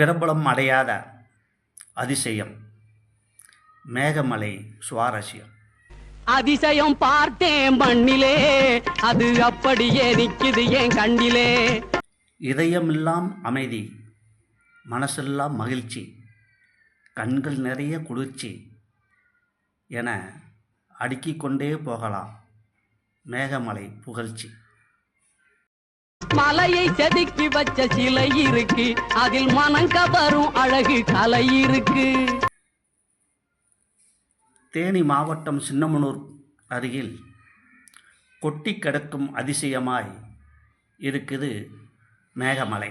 பிரபலம் அடையாத அதிசயம் மேகமலை சுவாரஸ்யம். அதிசயம் பார்த்தேன் மண்ணிலே அது அப்படியே நிக்குது என் கண்ணிலே. இதயமெல்லாம் அமைதி மனசெல்லாம் மகிழ்ச்சி கண்கள் நிறைய குளிர்ச்சி என அடுக்கிக் கொண்டே போகலாம் மேகமலை புகழ்ச்சி. மலையை செதுக்கி வச்ச சிலை இருக்கு. அதில் மனம் கவரும் அழகு கலை இருக்கு. தேனி மாவட்டம் சின்னமனூர் அருகில் கொட்டி கிடக்கும் அதிசயமாய் இருக்குது மேகமலை.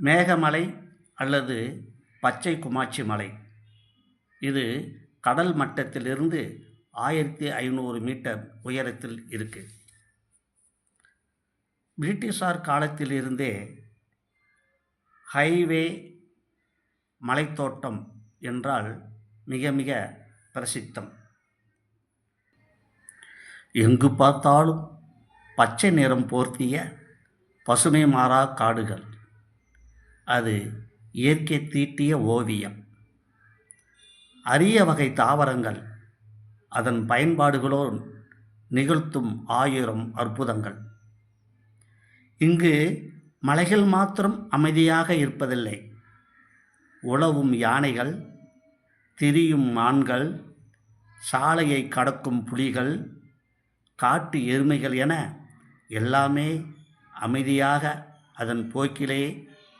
மேகமலை அல்லது பச்சை குமாட்சி மலை. இது கடல் மட்டத்திலிருந்து ஆயிரத்தி ஐநூறு மீட்டர் உயரத்தில் இருக்கு. பிரிட்டிஷார் காலத்திலிருந்தே ஹைவே மலைத்தோட்டம் என்றால் மிக மிக பிரசித்தம். எங்கு பார்த்தாலும் பச்சை நிறம் போர்த்திய பசுமை மாறா காடுகள். அது இயற்கை தீட்டிய ஓவியம். அரிய வகை தாவரங்கள் அதன் பயன்பாடுகளோ நிகழ்த்தும் ஆயிரம் அற்புதங்கள். இங்கு மலைகள் மாத்திரம் அமைதியாக இருப்பதில்லை. உழவும் யானைகள் திரியும் மான்கள் சாலையை கடக்கும் புலிகள் காட்டு எருமைகள் என எல்லாமே அமைதியாக அதன் போக்கிலே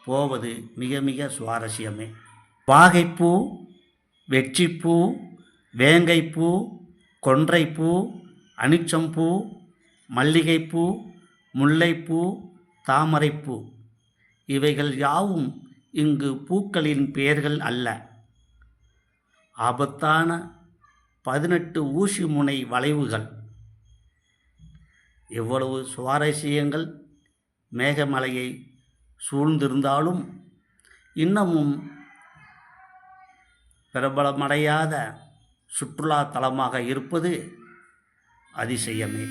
போவது மிக மிக சுவாரஸ்யமே. வாகைப்பூ வெற்றிப்பூ வேங்கைப்பூ கொன்றைப்பூ அனிச்சம்பூ மல்லிகைப்பூ முல்லைப்பூ தாமரைப்பூ. இவைகள் யாவும் இங்கு பூக்களின் பெயர்கள் அல்ல. ஆபத்தான பதினெட்டு ஊசி முனை வளைவுகள். எவ்வளவு சுவாரஸ்யங்கள். மேகமலையை சூழ்ந்திருந்தாலும் இன்னமும் பிரபலமடையாத சுற்றுலா தலமாக இருப்பது அதிசயமே.